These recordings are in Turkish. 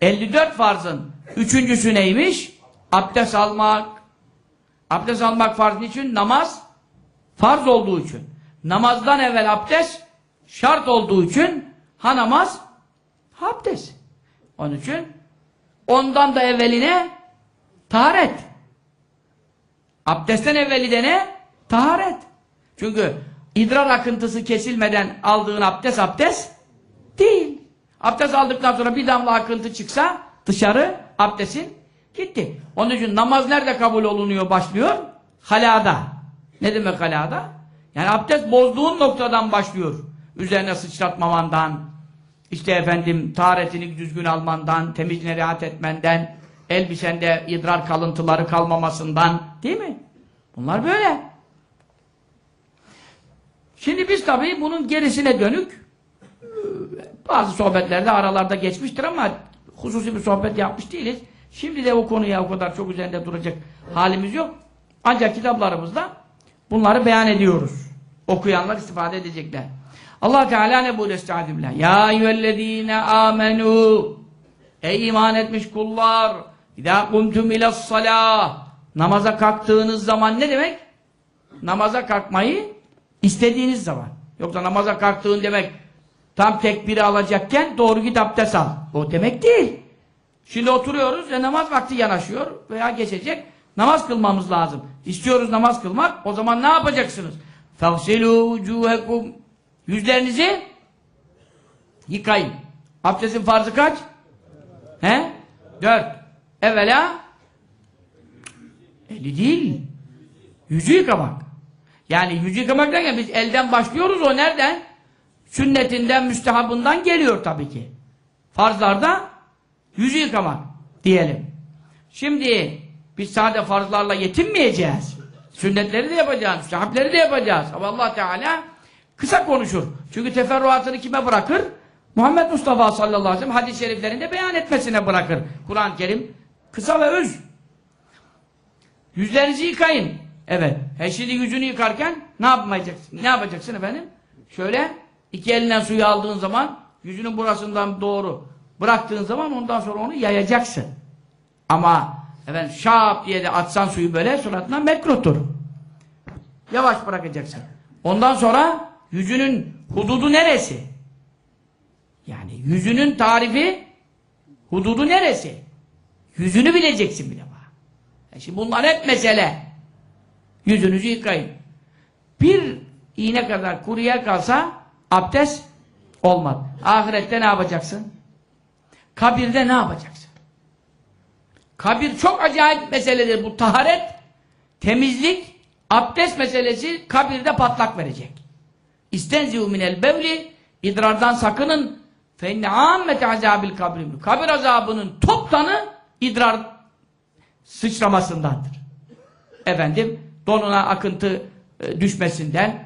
54 farzın üçüncüsü neymiş? Abdest almak. Abdest almak farz için namaz farz olduğu için. Namazdan evvel abdest şart olduğu için ha namaz ha abdest. Onun için ondan da evveline taharet. Abdestten evveli de ne? Taharet. Çünkü idrar akıntısı kesilmeden aldığın abdest abdest değil. Abdest aldıktan sonra bir damla akıntı çıksa dışarı abdestin gitti. Onun için namaz nerede kabul olunuyor başlıyor? Halada. Ne demek halada? Yani abdest bozduğun noktadan başlıyor. Üzerine sıçratmamandan, işte efendim taharetini düzgün almandan, temizliğine riayet etmenden, elbisende idrar kalıntıları kalmamasından, değil mi? Bunlar böyle. Şimdi biz tabii bunun gerisine dönük bazı sohbetlerde aralarda geçmiştir ama hususi bir sohbet yapmış değiliz. Şimdi de o konuya o kadar çok üzerinde duracak halimiz yok. Ancak kitaplarımızda bunları beyan ediyoruz. Okuyanlar istifade edecekler. Allah Teala ne buyuruyor estaizu billah? Ya eyyühellezine amenu Ey iman etmiş kullar İzâ kumtum ilas-salâh Namaza kalktığınız zaman ne demek? Namaza kalkmayı istediğiniz zaman. Yoksa namaza kalktığın demek tam tekbiri alacakken doğru git abdest al. O demek değil. Şimdi oturuyoruz ve namaz vakti yanaşıyor veya geçecek. Namaz kılmamız lazım. İstiyoruz namaz kılmak. O zaman ne yapacaksınız? فَغْسِلُوا وُجُوهَكُمْ Yüzlerinizi yıkayın. Abdestin farzı kaç? He? Dört. Evvela eli değil. Yüzü yıkamak. Yani yüzü yıkamak derken biz elden başlıyoruz o nereden? Sünnetinden, müstehabından geliyor tabii ki. Farzlarda yüzü yıkamak diyelim. Şimdi biz sadece farzlarla yetinmeyeceğiz. Sünnetleri de yapacağız, müstehapleri de yapacağız. Ama Allah Teala kısa konuşur. Çünkü teferruatını kime bırakır? Muhammed Mustafa sallallahu aleyhi ve sellem hadis-i şeriflerinde beyan etmesine bırakır. Kur'an-ı Kerim kısa ve öz. Yüzlerinizi yıkayın. Evet. He şimdi yüzünü yıkarken ne yapmayacaksın? Ne yapacaksın efendim? Şöyle iki elinden suyu aldığın zaman yüzünün burasından doğru bıraktığın zaman ondan sonra onu yayacaksın. Ama efendim şap diye de atsan suyu böyle suratına mekruhtur. Yavaş bırakacaksın. Ondan sonra yüzünün hududu neresi? Yani yüzünün tarifi hududu neresi? Yüzünü bileceksin defa. E şimdi bunlar hep mesele. Yüzünüzü yıkayın. Bir iğne kadar kuru yer kalsa abdest olmaz. Ahirette ne yapacaksın? Kabirde ne yapacaksın? Kabir çok acayip meseledir. Bu taharet, temizlik, abdest meselesi kabirde patlak verecek. İstenzihu minel bevli idrardan sakının fe inne ammete azabil kabrim. Kabir azabının toptanı idrar sıçramasındandır. Efendim donuna akıntı e, düşmesinden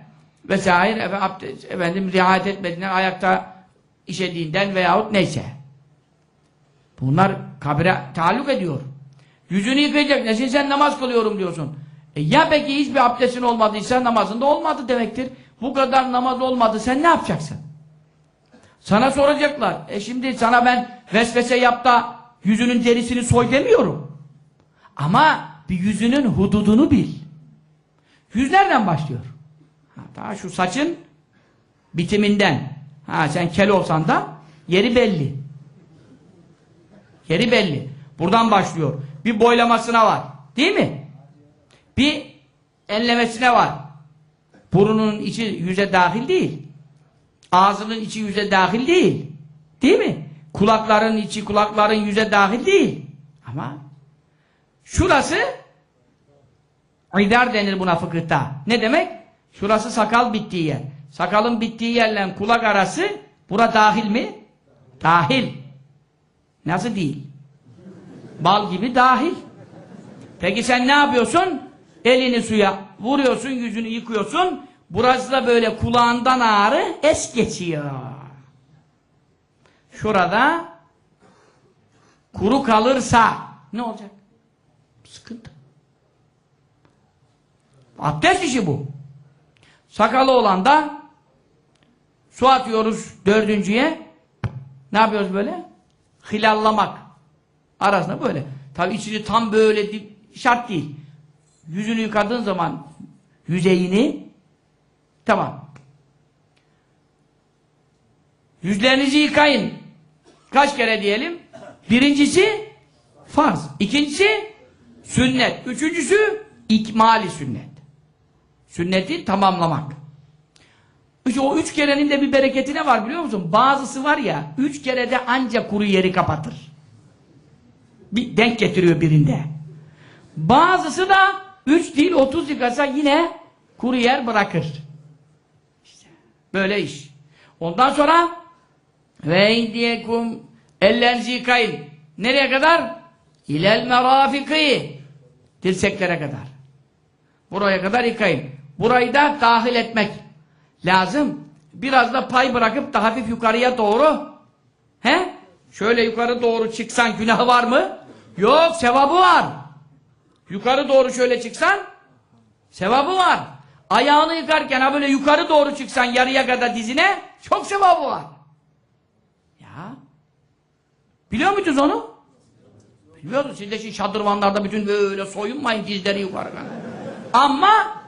efendim, abdest, efendim riayet etmediğinden ayakta işediğinden veyahut neyse. Bunlar kabire taalluk ediyor. Yüzünü yıkayacak. Nesin sen namaz kılıyorum diyorsun. E ya peki hiçbir abdestin olmadıysa namazında olmadı demektir. Bu kadar namaz olmadı sen ne yapacaksın? Sana soracaklar. E şimdi sana ben vesvese yap da yüzünün derisini soy demiyorum. Ama bir yüzünün hududunu bil. Yüz nereden başlıyor? Ha, daha şu saçın bitiminden. Ha sen kel olsan da yeri belli. Yeri belli. Buradan başlıyor. Bir boylamasına var. Değil mi? Bir enlemesine var. Burunun içi yüze dahil değil. Ağzının içi yüze dahil değil. Değil mi? Kulakların içi, kulakların yüze dahil değil. Ama şurası idar denir buna fıkıhta. Ne demek? Şurası sakal bittiği yer. Sakalın bittiği yerle kulak arası bura dahil mi? Dahil. Nasıl değil? Bal gibi dahil. Peki sen ne yapıyorsun? Elini suya vuruyorsun, yüzünü yıkıyorsun. Burası da böyle kulağından ağrı es geçiyor. Şurada kuru kalırsa ne olacak? Sıkıntı. Abdest işi bu. Sakalı olan da su atıyoruz dördüncüye. Ne yapıyoruz böyle? hilallamak. Arasında böyle. Tabi içini tam böyle şart değil. Yüzünü yıkadığın zaman yüzeyini tamam. Yüzlerinizi yıkayın. Kaç kere diyelim? Birincisi farz. İkincisi sünnet. Üçüncüsü ikmali sünnet. Sünneti tamamlamak. İşte o üç kerenin de bir bereketi ne var biliyor musun? Bazısı var ya, üç kerede ancak kuru yeri kapatır. Bir denk getiriyor birinde. Bazısı da üç değil otuz yıkasa yine kuru yer bırakır. İşte böyle iş. Ondan sonra ve indiyekum ellerinizi yıkayın. Nereye kadar? İlel merafiki. Dirseklere kadar. Buraya kadar yıkayın. Burayı da dahil etmek lazım. Biraz da pay bırakıp da hafif yukarıya doğru he? Şöyle yukarı doğru çıksan günahı var mı? Yok, sevabı var. Yukarı doğru şöyle çıksan sevabı var. Ayağını yıkarken ha böyle yukarı doğru çıksan yarıya kadar dizine çok sevabı var. Ya. Biliyor muydunuz onu? Biliyorsunuz. Siz de şimdi şadırvanlarda bütün böyle soyunmayın dizleri yukarı. Ama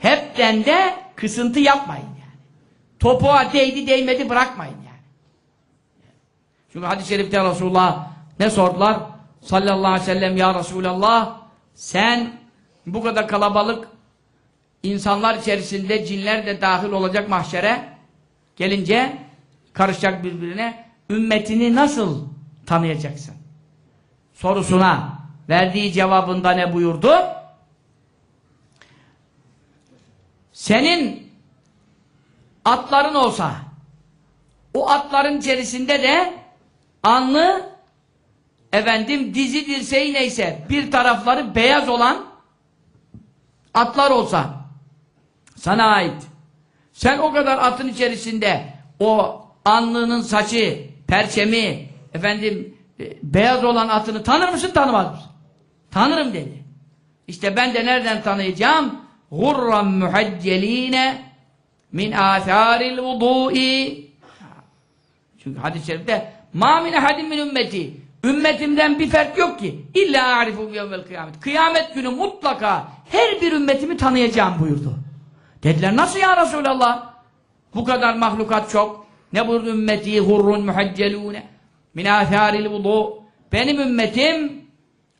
hepten de kısıntı yapmayın yani. Topuğa değdi değmedi bırakmayın yani. Çünkü hadis-i şerifte Resulullah ne sordular? Sallallahu aleyhi ve sellem ya Resulallah sen bu kadar kalabalık insanlar içerisinde cinler de dahil olacak mahşere gelince karışacak birbirine ümmetini nasıl tanıyacaksın? Sorusuna verdiği cevabında ne buyurdu? Senin atların olsa o atların içerisinde de anlı efendim dizi dirseği neyse bir tarafları beyaz olan atlar olsa sana ait. Sen o kadar atın içerisinde o anlının saçı, perçemi, efendim e, beyaz olan atını tanır mısın, tanımaz mısın? Tanırım dedi. İşte ben de nereden tanıyacağım? Gurran muhacceline min âthâril vudû'i Çünkü hadis-i şerifte mâ min ehadim min ümmeti Ümmetimden bir fert yok ki illa arifu yevmel kıyamet. Kıyamet günü mutlaka her bir ümmetimi tanıyacağım buyurdu. Dediler nasıl ya Resulallah? Bu kadar mahlukat çok. Ne buyurdu ümmeti hurrun muhaccelûne min âthâril vudû Benim ümmetim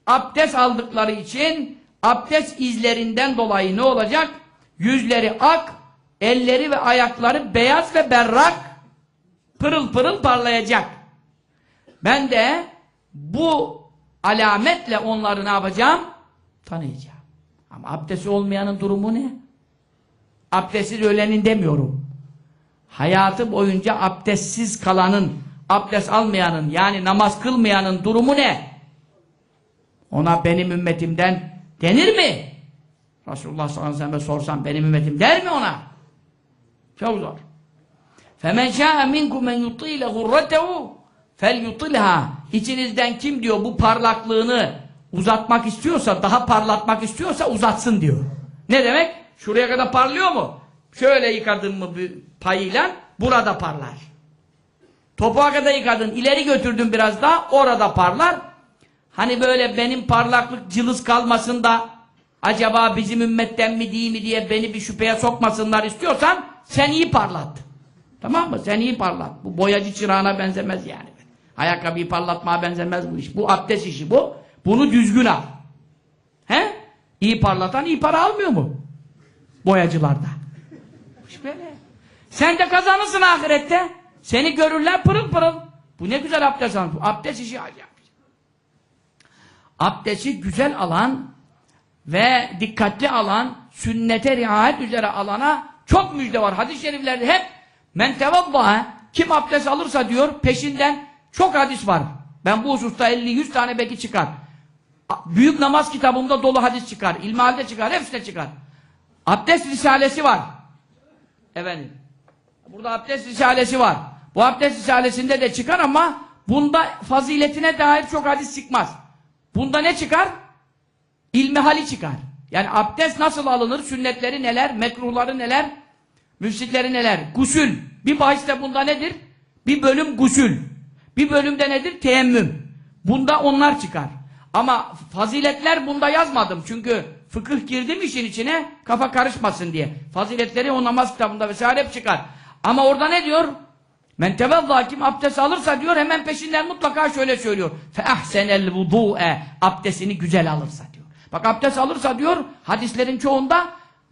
abdest aldıkları için abdest izlerinden dolayı ne olacak? Yüzleri ak, elleri ve ayakları beyaz ve berrak pırıl pırıl parlayacak. Ben de bu alametle onları ne yapacağım? Tanıyacağım. Ama abdesti olmayanın durumu ne? Abdestsiz ölenin demiyorum. Hayatı boyunca abdestsiz kalanın, abdest almayanın yani namaz kılmayanın durumu ne? Ona benim ümmetimden denir mi? Resulullah sallallahu aleyhi ve sellem'e sorsam benim ümmetim der mi ona? Çok zor. فَمَنْ شَاءَ مِنْكُمْ مَنْ يُطِيلَ غُرَّتَهُ فَلْيُطِلْهَا İçinizden kim diyor bu parlaklığını uzatmak istiyorsa, daha parlatmak istiyorsa uzatsın diyor. Ne demek? Şuraya kadar parlıyor mu? Şöyle yıkadın mı bir payıyla burada parlar. Topuğa kadar yıkadın, ileri götürdün biraz daha orada parlar. Hani böyle benim parlaklık cılız kalmasın da acaba bizim ümmetten mi değil mi diye beni bir şüpheye sokmasınlar istiyorsan sen iyi parlat. Tamam mı? Sen iyi parlat. Bu boyacı çırağına benzemez yani. Ayakkabıyı parlatmaya benzemez bu iş. Bu abdest işi bu. Bunu düzgün al. He? İyi parlatan iyi para almıyor mu? Boyacılarda. İş böyle. Sen de kazanırsın ahirette. Seni görürler pırıl pırıl. Bu ne güzel abdest alın. Abdest işi acayip. Abdesti güzel alan ve dikkatli alan, sünnete riayet üzere alana çok müjde var. Hadis-i şeriflerde hep men tevaddaha kim abdest alırsa diyor peşinden çok hadis var. Ben bu hususta 50-100 tane belki çıkar. Büyük namaz kitabımda dolu hadis çıkar. İlmihalde çıkar. Hepsine çıkar. Abdest risalesi var. Efendim. Burada abdest risalesi var. Bu abdest risalesinde de çıkar ama bunda faziletine dair çok hadis çıkmaz. Bunda ne çıkar? İlmihali çıkar. Yani abdest nasıl alınır? Sünnetleri neler? Mekruhları neler? Müfsitleri neler? Gusül. Bir bahis de bunda nedir? Bir bölüm gusül. Bir bölümde nedir? Teyemmüm. Bunda onlar çıkar. Ama faziletler bunda yazmadım. Çünkü fıkıh girdim işin içine kafa karışmasın diye. Faziletleri o namaz kitabında vesaire hep çıkar. Ama orada ne diyor? Men tevedda kim abdest alırsa diyor hemen peşinden mutlaka şöyle söylüyor. Fe ahsenel vudu'e abdestini güzel alırsa diyor. Bak abdest alırsa diyor hadislerin çoğunda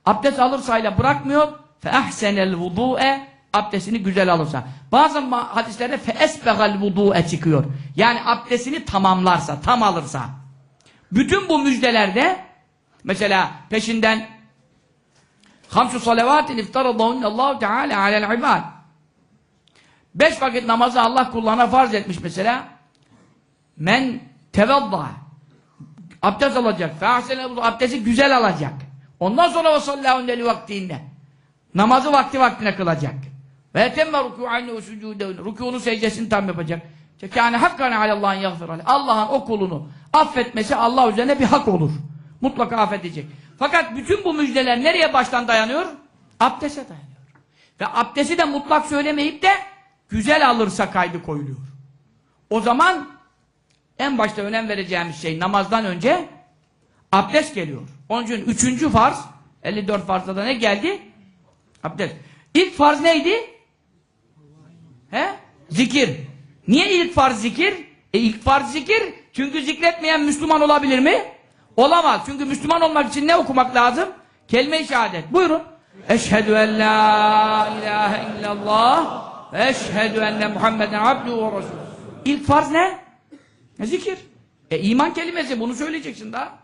abdest alırsayla bırakmıyor. Fe ahsenel vudu'e abdestini güzel alırsa. Bazı hadislerde fe esbegal vudu'e çıkıyor. Yani abdestini tamamlarsa, tam alırsa. Bütün bu müjdelerde mesela peşinden Hamsu salavatin iftaradahunne Allahu Teala alel ibad. Beş vakit namazı Allah kullarına farz etmiş mesela. Men tevedda. Abdest alacak. Fe'asene abdesti güzel alacak. Ondan sonra ve sallahu neli vaktinde. Namazı vakti vaktine kılacak. Ve etemme rükû'anne ve sucûdeûne. Rükûnu secdesini tam yapacak. Kâne hakkan alallâhin yagfir. Allah'ın o kulunu affetmesi Allah üzerine bir hak olur. Mutlaka affedecek. Fakat bütün bu müjdeler nereye baştan dayanıyor? Abdeste dayanıyor. Ve abdesti de mutlak söylemeyip de güzel alırsa kaydı koyuluyor. O zaman en başta önem vereceğimiz şey namazdan önce abdest geliyor. Onun için üçüncü farz 54 farzda da ne geldi? Abdest. İlk farz neydi? He? Zikir. Niye ilk farz zikir? E ilk farz zikir. Çünkü zikretmeyen Müslüman olabilir mi? Olamaz. Çünkü Müslüman olmak için ne okumak lazım? Kelime-i şehadet. Buyurun. Eşhedü en la ilahe illallah ve eşhedü enne Muhammeden abduhu ve resulü. İlk farz ne? Zikir. E iman kelimesi bunu söyleyeceksin daha.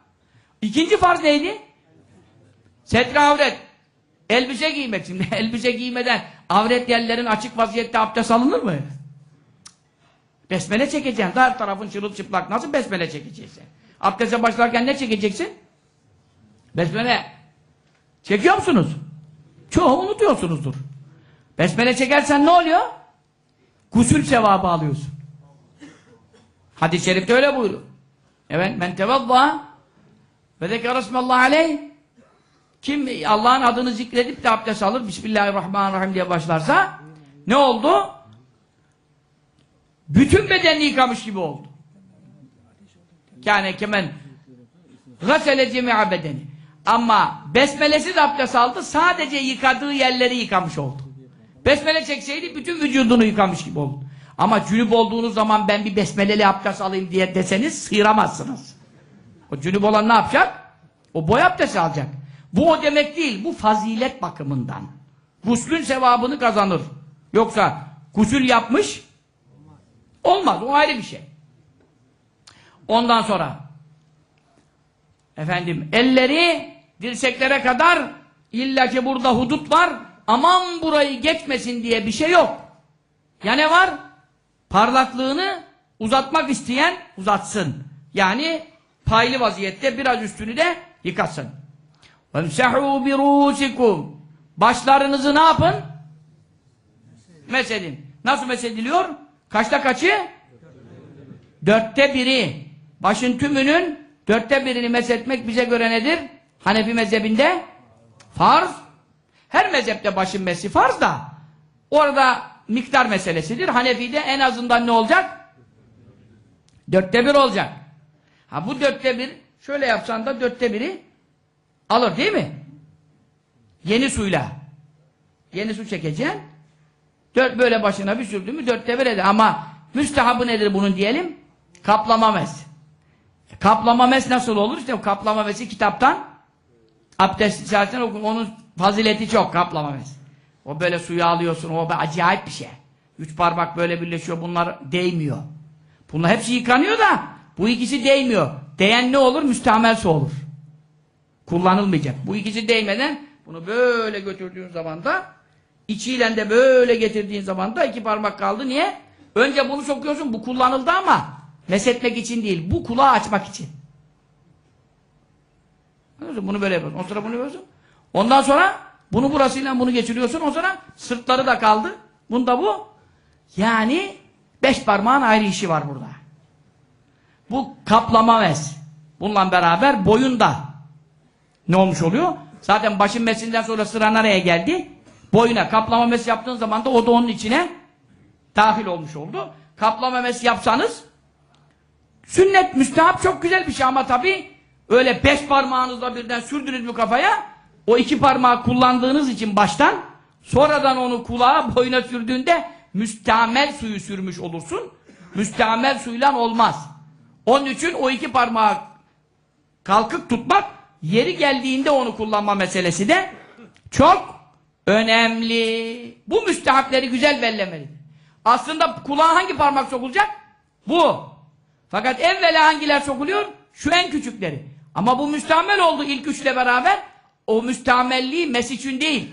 İkinci farz neydi? Setre avret. Elbise giymek şimdi. Elbise giymeden avret yerlerin açık vaziyette abdest alınır mı? Besmele çekeceksin. Her tarafın çırılçıplak. Nasıl besmele çekeceksin? Abdeste başlarken ne çekeceksin? Besmele. Çekiyor musunuz? Çoğu unutuyorsunuzdur. Besmele çekersen ne oluyor? Gusül sevabı alıyorsun. Hadis-i şerifte öyle buyuruyor. Evet, men tevadda ve zekâ rasmallahu aleyh kim Allah'ın adını zikredip de abdest alır, Bismillahirrahmanirrahim diye başlarsa ne oldu? Bütün bedenini yıkamış gibi oldu. Yani kemen gasele cemi'a bedeni. Ama besmelesiz abdest aldı, sadece yıkadığı yerleri yıkamış oldu. Besmele çekseydi bütün vücudunu yıkamış gibi oldu. Ama cünüp olduğunuz zaman ben bir besmeleli abdest alayım diye deseniz sıyıramazsınız. O cünüp olan ne yapacak? O boy abdesti alacak. Bu o demek değil, bu fazilet bakımından. Guslün sevabını kazanır. Yoksa gusül yapmış, olmaz, o ayrı bir şey. Ondan sonra efendim elleri dirseklere kadar illa ki burada hudut var aman burayı geçmesin diye bir şey yok. Ya ne var? Parlaklığını uzatmak isteyen uzatsın. Yani paylı vaziyette biraz üstünü de yıkasın. وَمْسَحُوا بِرُوسِكُمْ Başlarınızı ne yapın? Mesedin. Nasıl mesediliyor? Kaçta kaçı? Dörtte biri. Başın tümünün dörtte birini mesetmek bize göre nedir? Hanefi mezhebinde farz. her mezhepte başın mesi farz da orada miktar meselesidir. Hanefi'de en azından ne olacak? Dörtte bir olacak. Ha bu dörtte bir şöyle yapsan da dörtte biri alır değil mi? Yeni suyla. Yeni su çekeceksin. Dört böyle başına bir sürdü mü dörtte bir eder. Ama müstehabı nedir bunun diyelim? Kaplama mes. Kaplama mes nasıl olur? İşte kaplama mesi kitaptan abdest zaten onun fazileti çok kaplama mes. O böyle suyu alıyorsun. O be acayip bir şey. Üç parmak böyle birleşiyor. Bunlar değmiyor. Bunlar hepsi yıkanıyor da bu ikisi değmiyor. Değen ne olur? Müstamel su olur. Kullanılmayacak. Bu ikisi değmeden bunu böyle götürdüğün zaman da içiyle de böyle getirdiğin zaman da iki parmak kaldı. Niye? Önce bunu sokuyorsun. Bu kullanıldı ama mesetmek için değil. Bu kulağı açmak için. Bunu böyle yapıyorsun. Ondan sonra bunu yapıyorsun. Ondan sonra bunu burasıyla bunu geçiriyorsun. Ondan sonra sırtları da kaldı. Bunda bu. Yani beş parmağın ayrı işi var burada. Bu kaplama mes. Bununla beraber boyun da ne olmuş oluyor? Zaten başın mesinden sonra sıra nereye geldi? Boyuna kaplama mes yaptığın zaman da o da onun içine dahil olmuş oldu. kapla memesi yapsanız sünnet, müstehap çok güzel bir şey ama tabi öyle beş parmağınızla birden sürdünüz mü kafaya o iki parmağı kullandığınız için baştan sonradan onu kulağa boyuna sürdüğünde müstamel suyu sürmüş olursun. Müstamel suyla olmaz. Onun için o iki parmağı kalkık tutmak yeri geldiğinde onu kullanma meselesi de çok önemli. Bu müstehapleri güzel bellemelidir. Aslında kulağa hangi parmak sokulacak? Bu. Fakat evvela hangiler sokuluyor? Şu en küçükleri. Ama bu müstamel oldu ilk üçle beraber. O müstamelliği mes için değil.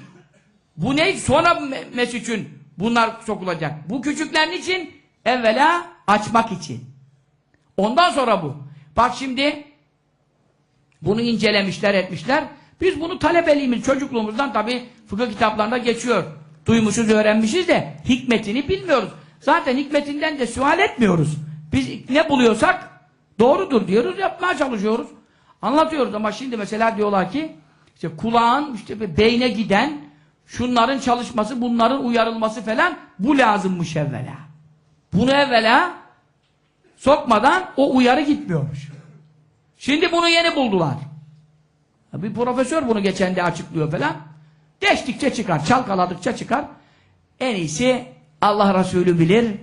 Bu ne? Sonra me- mes için bunlar sokulacak. Bu küçüklerin için evvela açmak için. Ondan sonra bu. Bak şimdi bunu incelemişler etmişler. Biz bunu talebeliğimiz çocukluğumuzdan tabi fıkıh kitaplarında geçiyor. Duymuşuz öğrenmişiz de hikmetini bilmiyoruz. Zaten hikmetinden de sual etmiyoruz. Biz ne buluyorsak doğrudur diyoruz yapmaya çalışıyoruz. Anlatıyoruz ama şimdi mesela diyorlar ki işte kulağın işte beyne giden şunların çalışması bunların uyarılması falan bu lazımmış evvela. Bunu evvela sokmadan o uyarı gitmiyormuş. Şimdi bunu yeni buldular. Bir profesör bunu geçen de açıklıyor falan. Deştikçe çıkar, çalkaladıkça çıkar. En iyisi Allah Resulü bilir.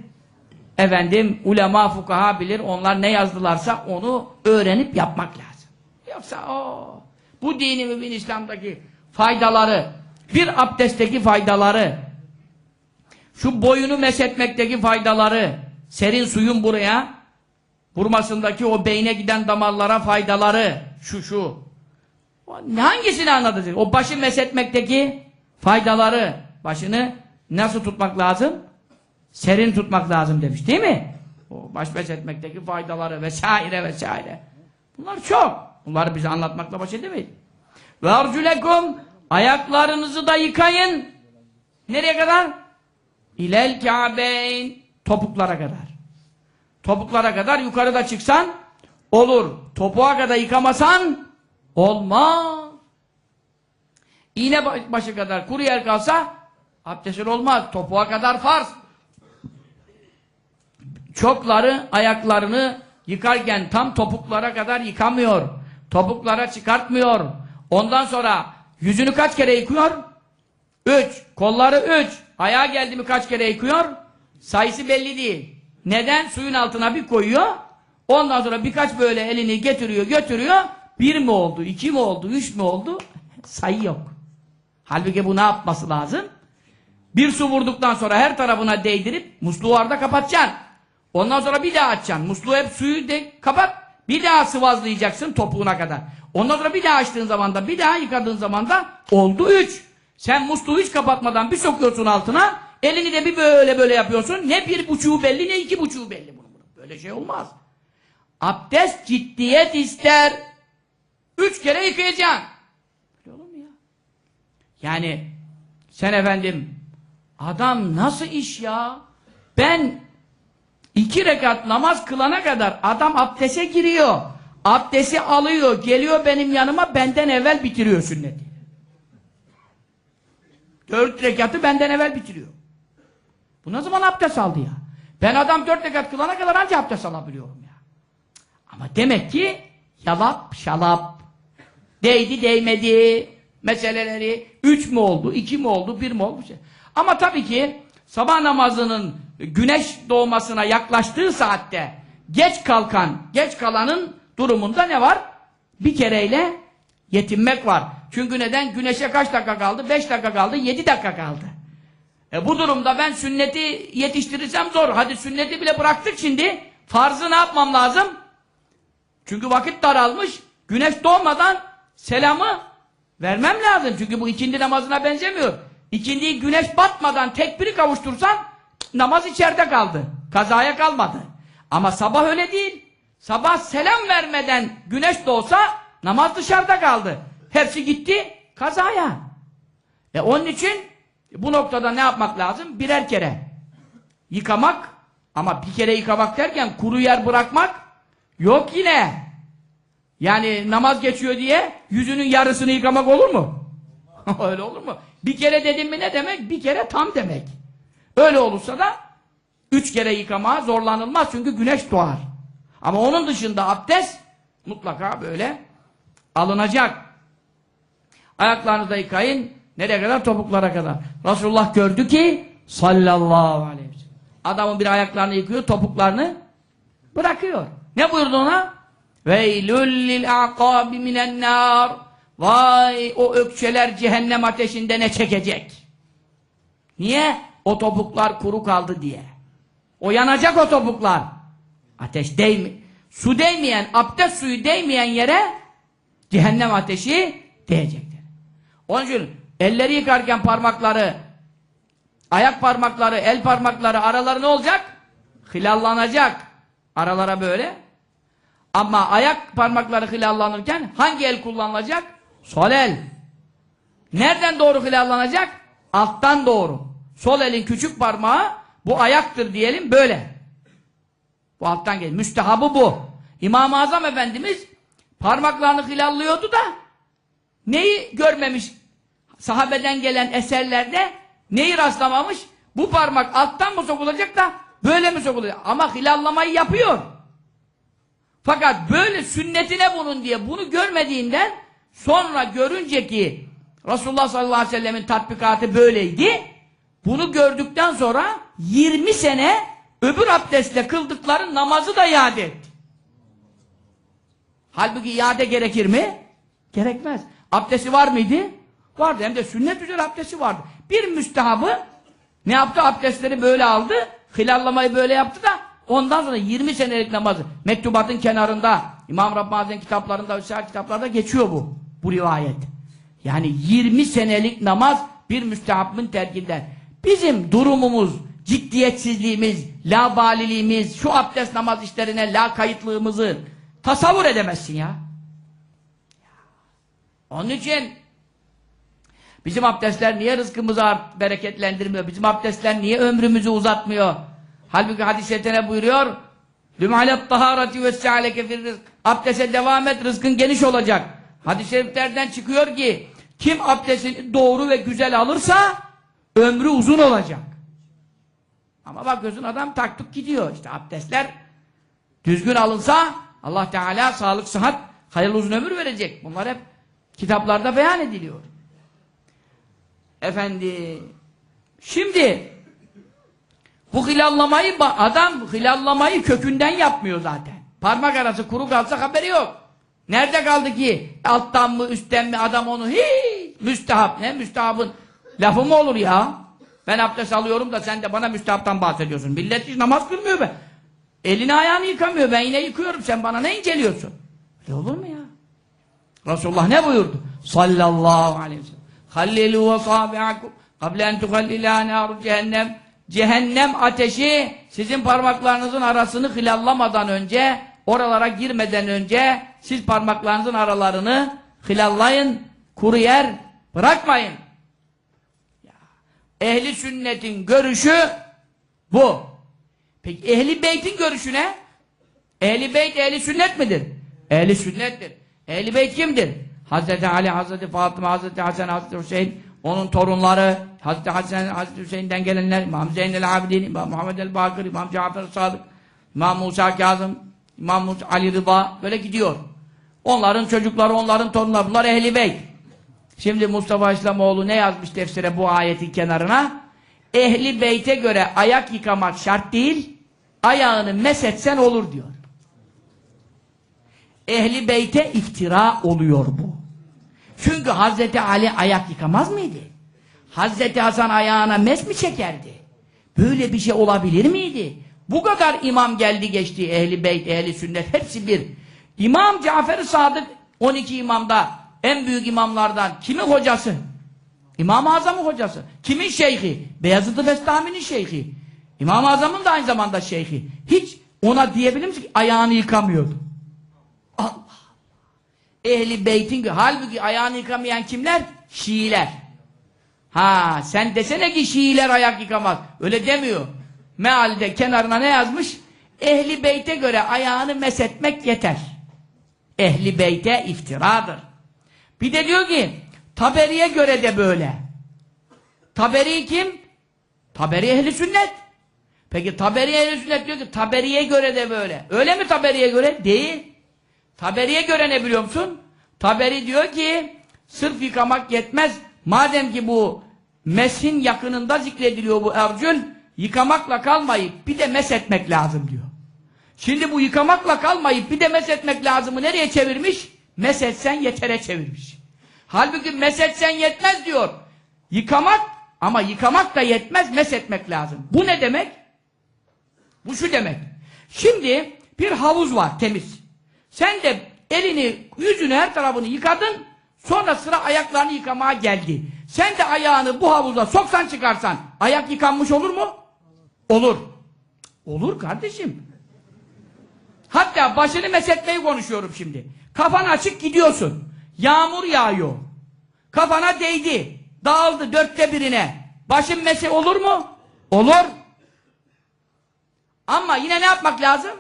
Efendim ulema fukaha bilir. Onlar ne yazdılarsa onu öğrenip yapmak lazım. Yoksa o bu dini mümin İslam'daki faydaları, bir abdestteki faydaları, şu boyunu mesetmekteki faydaları, serin suyun buraya vurmasındaki o beyne giden damarlara faydaları, şu şu. Hangisini anlatacak? O başı mesetmekteki faydaları, başını nasıl tutmak lazım? Serin tutmak lazım demiş değil mi? O baş mesetmekteki faydaları vesaire vesaire. Bunlar çok. Bunları bize anlatmakla baş edemeyiz. Ve arculekum ayaklarınızı da yıkayın. Nereye kadar? İlel Kabeyn topuklara kadar. Topuklara kadar yukarıda çıksan olur. Topuğa kadar yıkamasan olmaz. İğne başı kadar kuru yer kalsa abdestin olmaz. Topuğa kadar farz. Çokları ayaklarını yıkarken tam topuklara kadar yıkamıyor. Topuklara çıkartmıyor. Ondan sonra yüzünü kaç kere yıkıyor? Üç. Kolları üç. Ayağa geldi mi kaç kere yıkıyor? Sayısı belli değil. Neden? Suyun altına bir koyuyor. Ondan sonra birkaç böyle elini getiriyor, götürüyor. Bir mi oldu, iki mi oldu, üç mü oldu? Sayı yok. Halbuki bu ne yapması lazım? Bir su vurduktan sonra her tarafına değdirip musluğu arada kapatacaksın. Ondan sonra bir daha açacaksın. Musluğu hep suyu de kapat. Bir daha sıvazlayacaksın topuğuna kadar. Ondan sonra bir daha açtığın zaman da bir daha yıkadığın zaman da oldu üç. Sen musluğu hiç kapatmadan bir sokuyorsun altına. Elini de bir böyle böyle yapıyorsun. Ne bir buçuğu belli ne iki buçuğu belli. Bunun. Böyle şey olmaz. Abdest ciddiyet ister. Üç kere yıkayacaksın. Böyle olur mu ya? Yani sen efendim adam nasıl iş ya? Ben iki rekat namaz kılana kadar adam abdese giriyor. Abdesti alıyor, geliyor benim yanıma benden evvel bitiriyor sünneti. Dört rekatı benden evvel bitiriyor. Bu ne zaman abdest aldı ya? Ben adam dört rekat kılana kadar anca abdest alabiliyorum ya. Ama demek ki yalap şalap değdi değmedi meseleleri üç mü oldu, iki mi oldu, bir mi oldu? Ama tabii ki sabah namazının güneş doğmasına yaklaştığı saatte geç kalkan, geç kalanın durumunda ne var? Bir kereyle yetinmek var. Çünkü neden? Güneşe kaç dakika kaldı? Beş dakika kaldı, yedi dakika kaldı. E bu durumda ben sünneti yetiştirirsem zor. Hadi sünneti bile bıraktık şimdi. Farzı ne yapmam lazım? Çünkü vakit daralmış. Güneş doğmadan selamı vermem lazım. Çünkü bu ikindi namazına benzemiyor. İkindiyi güneş batmadan tekbiri kavuştursan namaz içeride kaldı. Kazaya kalmadı. Ama sabah öyle değil. Sabah selam vermeden güneş doğsa namaz dışarıda kaldı. Hepsi gitti kazaya. E onun için bu noktada ne yapmak lazım? Birer kere yıkamak ama bir kere yıkamak derken kuru yer bırakmak yok yine. Yani namaz geçiyor diye yüzünün yarısını yıkamak olur mu? Öyle olur mu? Bir kere dedim mi ne demek? Bir kere tam demek. Öyle olursa da üç kere yıkama zorlanılmaz çünkü güneş doğar. Ama onun dışında abdest mutlaka böyle alınacak. Ayaklarınızı yıkayın. Nereye kadar? Topuklara kadar. Resulullah gördü ki sallallahu aleyhi ve sellem. Adamın bir ayaklarını yıkıyor, topuklarını bırakıyor. Ne buyurdu ona? Veylül lil aqabi minen nar. Vay o ökçeler cehennem ateşinde ne çekecek? Niye? O topuklar kuru kaldı diye. O yanacak o topuklar. Ateş değmi. Su değmeyen, abdest suyu değmeyen yere cehennem ateşi değecektir. Onun için elleri yıkarken parmakları, ayak parmakları, el parmakları araları ne olacak? Hilallanacak. Aralara böyle. Ama ayak parmakları hilallanırken hangi el kullanılacak? Sol el. Nereden doğru hilallanacak? Alttan doğru. Sol elin küçük parmağı bu ayaktır diyelim böyle. Bu alttan gelir. Müstehabı bu. İmam-ı Azam Efendimiz parmaklarını hilallıyordu da neyi görmemiş sahabeden gelen eserlerde neyi rastlamamış? Bu parmak alttan mı sokulacak da böyle mi sokulacak? Ama hilallamayı yapıyor. Fakat böyle sünnetine bunun diye bunu görmediğinden sonra görünce ki Resulullah sallallahu aleyhi ve sellemin tatbikatı böyleydi. Bunu gördükten sonra 20 sene öbür abdestle kıldıkları namazı da iade etti. Halbuki iade gerekir mi? Gerekmez. Abdesti var mıydı? Vardı. Hem de sünnet üzere abdesti vardı. Bir müstehabı ne yaptı? Abdestleri böyle aldı. Hilallamayı böyle yaptı da ondan sonra 20 senelik namazı mektubatın kenarında İmam Rabbani'nin kitaplarında vesaire kitaplarda geçiyor bu. Bu rivayet. Yani 20 senelik namaz bir müstehabın terkinden. Bizim durumumuz, ciddiyetsizliğimiz, labaliliğimiz, şu abdest namaz işlerine la kayıtlığımızı tasavvur edemezsin ya. Onun için bizim abdestler niye rızkımızı bereketlendirmiyor? Bizim abdestler niye ömrümüzü uzatmıyor? Halbuki hadis-i şerifte buyuruyor Lüm'alet taharati ve se'aleke fir rızk Abdeste devam et, rızkın geniş olacak. Hadis-i şeriflerden çıkıyor ki kim abdestini doğru ve güzel alırsa ömrü uzun olacak. Ama bakıyorsun adam taktık gidiyor. İşte abdestler düzgün alınsa Allah Teala sağlık, sıhhat, hayırlı uzun ömür verecek. Bunlar hep kitaplarda beyan ediliyor. Efendi şimdi bu hilallamayı adam hilallamayı kökünden yapmıyor zaten. Parmak arası kuru kalsa haberi yok. Nerede kaldı ki alttan mı üstten mi adam onu hiç müstehap ne müstehabın lafı mı olur ya? Ben abdest alıyorum da sen de bana müstehaptan bahsediyorsun. Millet hiç namaz kılmıyor be. Elini ayağını yıkamıyor. Ben yine yıkıyorum. Sen bana ne inceliyorsun? Ne olur mu ya? Resulullah ne buyurdu? Sallallahu aleyhi ve sellem. Hallilu ve sabi'akum kable en tuhallilâ nâru cehennem cehennem ateşi sizin parmaklarınızın arasını hilallamadan önce oralara girmeden önce siz parmaklarınızın aralarını hilallayın kuru yer bırakmayın. Ehli sünnetin görüşü bu. Peki ehli beytin görüşü ne? Ehli beyt ehli sünnet midir? Ehli sünnettir. Ehli beyt kimdir? Hazreti Ali, Hazreti Fatıma, Hazreti Hasan, Hazreti Hüseyin, onun torunları, Hazreti Hasan, Hazreti Hüseyin'den gelenler, İmam Zeynel Abidin, İmam Muhammed el-Bakır, İmam Cafer Sadık, İmam Musa Kazım, İmam Musa, Ali Rıza, böyle gidiyor. Onların çocukları, onların torunları, bunlar ehli beyt. Şimdi Mustafa İslamoğlu ne yazmış tefsire bu ayetin kenarına? Ehli beyte göre ayak yıkamak şart değil, ayağını mesetsen olur diyor. Ehli beyte iftira oluyor bu. Çünkü Hazreti Ali ayak yıkamaz mıydı? Hazreti Hasan ayağına mes mi çekerdi? Böyle bir şey olabilir miydi? Bu kadar imam geldi geçti ehli beyt, ehli sünnet hepsi bir. İmam Cafer-i Sadık 12 imamda en büyük imamlardan kimin hocası? İmam-ı Azam'ın hocası. Kimin şeyhi? Beyazıt-ı Bestami'nin şeyhi. İmam-ı Azam'ın da aynı zamanda şeyhi. Hiç ona diyebilir misin ki ayağını yıkamıyordu. Ehli beytin halbuki ayağını yıkamayan kimler? Şiiler. Ha sen desene ki Şiiler ayak yıkamaz. Öyle demiyor. Mealde kenarına ne yazmış? Ehli beyte göre ayağını mesetmek yeter. Ehli beyte iftiradır. Bir de diyor ki Taberi'ye göre de böyle. Taberi kim? Taberi ehli sünnet. Peki Taberi ehl sünnet diyor ki Taberi'ye göre de böyle. Öyle mi Taberi'ye göre? Değil. Taberi'ye göre ne biliyor musun? Taberi diyor ki sırf yıkamak yetmez. Madem ki bu mesin yakınında zikrediliyor bu ercül yıkamakla kalmayıp bir de mes etmek lazım diyor. Şimdi bu yıkamakla kalmayıp bir de mes etmek lazımı nereye çevirmiş? Mes etsen yetere çevirmiş. Halbuki mes etsen yetmez diyor. Yıkamak ama yıkamak da yetmez mes etmek lazım. Bu ne demek? Bu şu demek. Şimdi bir havuz var temiz. Sen de elini, yüzünü, her tarafını yıkadın. Sonra sıra ayaklarını yıkamaya geldi. Sen de ayağını bu havuza soksan çıkarsan ayak yıkanmış olur mu? Olur. Olur kardeşim. Hatta başını mesetmeyi konuşuyorum şimdi. Kafan açık gidiyorsun. Yağmur yağıyor. Kafana değdi. Dağıldı dörtte birine. Başın mese olur mu? Olur. Ama yine ne yapmak lazım?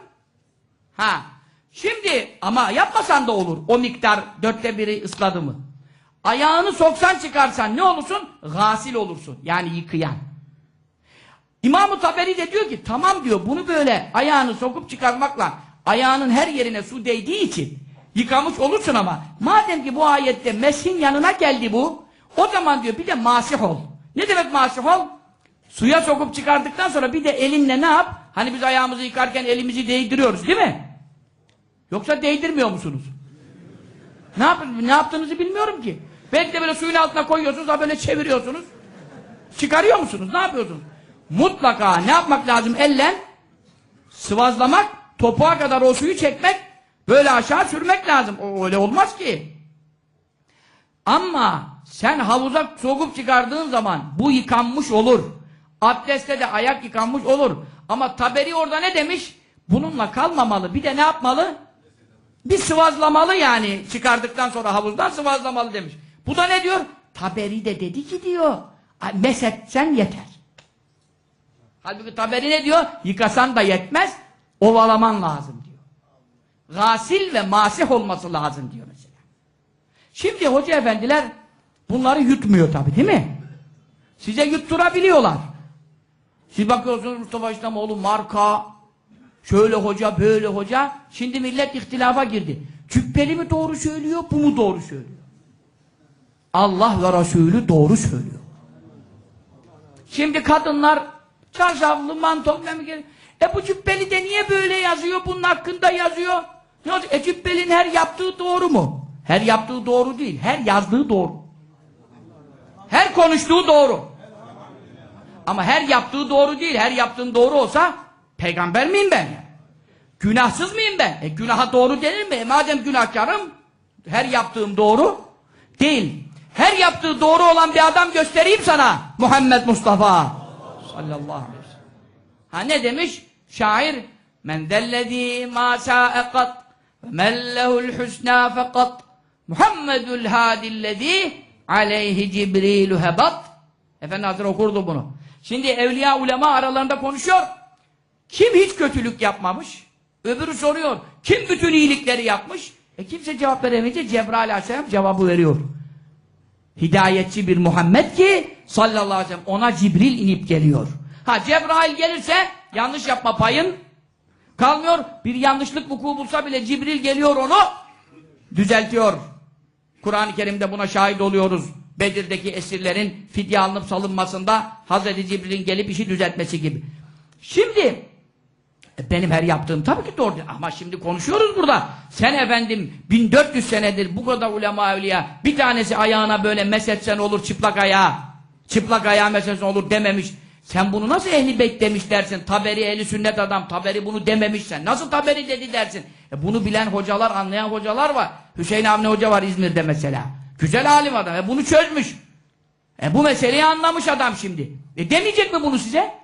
Ha. Şimdi ama yapmasan da olur. O miktar dörtte biri ısladı mı? Ayağını soksan çıkarsan ne olursun? Gasil olursun. Yani yıkayan. İmam-ı Taberi de diyor ki tamam diyor bunu böyle ayağını sokup çıkarmakla ayağının her yerine su değdiği için yıkamış olursun ama madem ki bu ayette mesin yanına geldi bu o zaman diyor bir de masih ol. Ne demek masih ol? Suya sokup çıkardıktan sonra bir de elinle ne yap? Hani biz ayağımızı yıkarken elimizi değdiriyoruz değil mi? Yoksa değdirmiyor musunuz? Ne, yap ne yaptığınızı bilmiyorum ki. Belki de böyle suyun altına koyuyorsunuz da böyle çeviriyorsunuz. Çıkarıyor musunuz? Ne yapıyorsunuz? Mutlaka ne yapmak lazım? Elle sıvazlamak, topuğa kadar o suyu çekmek, böyle aşağı sürmek lazım. O öyle olmaz ki. Ama sen havuza sokup çıkardığın zaman bu yıkanmış olur. Abdestte de ayak yıkanmış olur. Ama Taberi orada ne demiş? Bununla kalmamalı. Bir de ne yapmalı? Bir sıvazlamalı yani. Çıkardıktan sonra havuzdan sıvazlamalı demiş. Bu da ne diyor? Taberi de dedi ki diyor. Mesetsen yeter. Halbuki Taberi ne diyor? Yıkasan da yetmez, ovalaman lazım diyor. Gasil ve masih olması lazım diyor mesela. Şimdi hoca efendiler bunları yutmuyor tabi değil mi? Size yutturabiliyorlar. Siz bakıyorsunuz Mustafa İslamoğlu marka, şöyle hoca, böyle hoca. Şimdi millet ihtilafa girdi. Cübbeli mi doğru söylüyor, bu mu doğru söylüyor? Allah ve Resulü doğru söylüyor. Şimdi kadınlar çarşaflı, mantol, e bu cübbeli de niye böyle yazıyor, bunun hakkında yazıyor? Ne olacak? E cübbelin her yaptığı doğru mu? Her yaptığı doğru değil, her yazdığı doğru. Her konuştuğu doğru. Ama her yaptığı doğru değil, her yaptığın doğru olsa peygamber miyim ben? Günahsız mıyım ben? E günaha doğru denir mi? E madem günahkarım, her yaptığım doğru değil. Her yaptığı doğru olan bir adam göstereyim sana. Muhammed Mustafa sallallahu aleyhi ve sellem. Ha ne demiş? Şair men zellezî mâ şâ'e kat ve men lehul husnâ fekat Muhammedul hâdillezî aleyhi cibrîlü hebat Efendi Hazretleri okurdu bunu. Şimdi evliya ulema aralarında konuşuyor. Kim hiç kötülük yapmamış? Öbürü soruyor. Kim bütün iyilikleri yapmış? E kimse cevap veremeyince Cebrail aleyhisselam cevabı veriyor. Hidayetçi bir Muhammed ki sallallahu aleyhi ve sellem ona Cibril inip geliyor. Ha Cebrail gelirse yanlış yapma payın kalmıyor. Bir yanlışlık vuku bulsa bile Cibril geliyor onu düzeltiyor. Kur'an-ı Kerim'de buna şahit oluyoruz. Bedir'deki esirlerin fidye alınıp salınmasında Hazreti Cibril'in gelip işi düzeltmesi gibi. Şimdi benim her yaptığım tabii ki doğru. Ama şimdi konuşuyoruz burada. Sen efendim 1400 senedir bu kadar ulema evliya bir tanesi ayağına böyle mesetsen olur çıplak ayağı. Çıplak ayağı mesetsen olur dememiş. Sen bunu nasıl ehli beyt demiş dersin. Taberi ehli sünnet adam. Taberi bunu dememiş sen. Nasıl taberi dedi dersin. E bunu bilen hocalar, anlayan hocalar var. Hüseyin Avni Hoca var İzmir'de mesela. Güzel alim adam. E bunu çözmüş. E bu meseleyi anlamış adam şimdi. E demeyecek mi bunu size?